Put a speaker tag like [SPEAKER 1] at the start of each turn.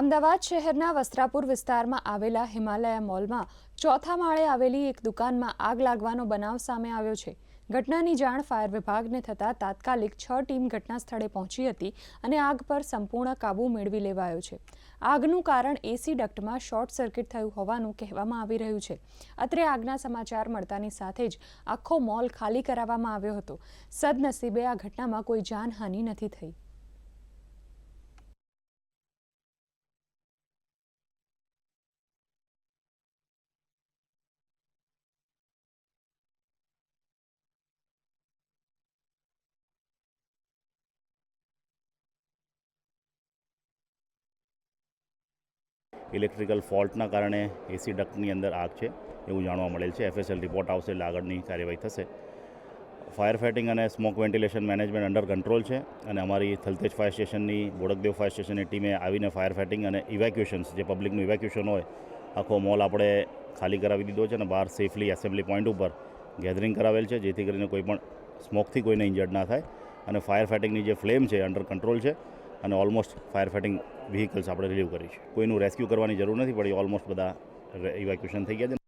[SPEAKER 1] અમદાવાદ શહેરના વસ્ત્રાપુર વિસ્તારમાં આવેલા હિમાલયા મોલમાં ચોથા માળે આવેલી એક દુકાનમાં આગ લાગવાનો બનાવ સામે આવ્યો છે. ઘટનાની જાણ ફાયર વિભાગને થતાં તાત્કાલિક છ ટીમ ઘટના સ્થળે પહોંચી હતી અને આગ પર સંપૂર્ણ કાબૂ મેળવી લેવાયો છે. આગનું કારણ એસી ડક્ટમાં શોર્ટ સર્કિટ થયું હોવાનું કહેવામાં આવી રહ્યું છે. અત્રે આગના સમાચાર મળતાની સાથે જ આખો મોલ ખાલી કરાવવામાં આવ્યો હતો. સદનસીબે આ ઘટનામાં કોઈ જાનહાનિ નથી થઈ.
[SPEAKER 2] ઇલેક્ટ્રિકલ ફોલ્ટના કારણે એસી ડક્ટની અંદર આગ છે, એવું જાણવા મળેલ છે. એફએસએલ રિપોર્ટ આવશે, એટલે આગળની કાર્યવાહી થશે. ફાયર ફાઇટિંગ અને smoke ventilation management under control છે અને અમારી થલતેજ ફાયર સ્ટેશનની બોડકદેવ ફાયર સ્ટેશનની ટીમે આવીને ફાયર ફાઇટિંગ અને ઇવેક્યુએશન્સ જે પબ્લિકનું ઇવેક્યુએશન હોય, આખો મોલ આપણે ખાલી કરાવી દીધો છે અને બહાર સેફલી એસેમ્બલી પોઈન્ટ ઉપર ગેધરિંગ કરાવેલ છે, જેથી કરીને કોઈ પણ સ્મોકથી કોઈને ઇન્જર્ડ ના થાય. અને ફાયર ફાઇટિંગની જે ફ્લેમ છે અંડર કંટ્રોલ છે અને ઓલમોસ્ટ ફાયર ફાઇટિંગ વ્હીકલ્સ આપણે રિલીવ કરી છે. કોઈનું રેસ્ક્યુ કરવાની જરૂર નથી પડી ઓલમોસ્ટ બધા ઇવેક્યુએશન થઈ ગયા છે.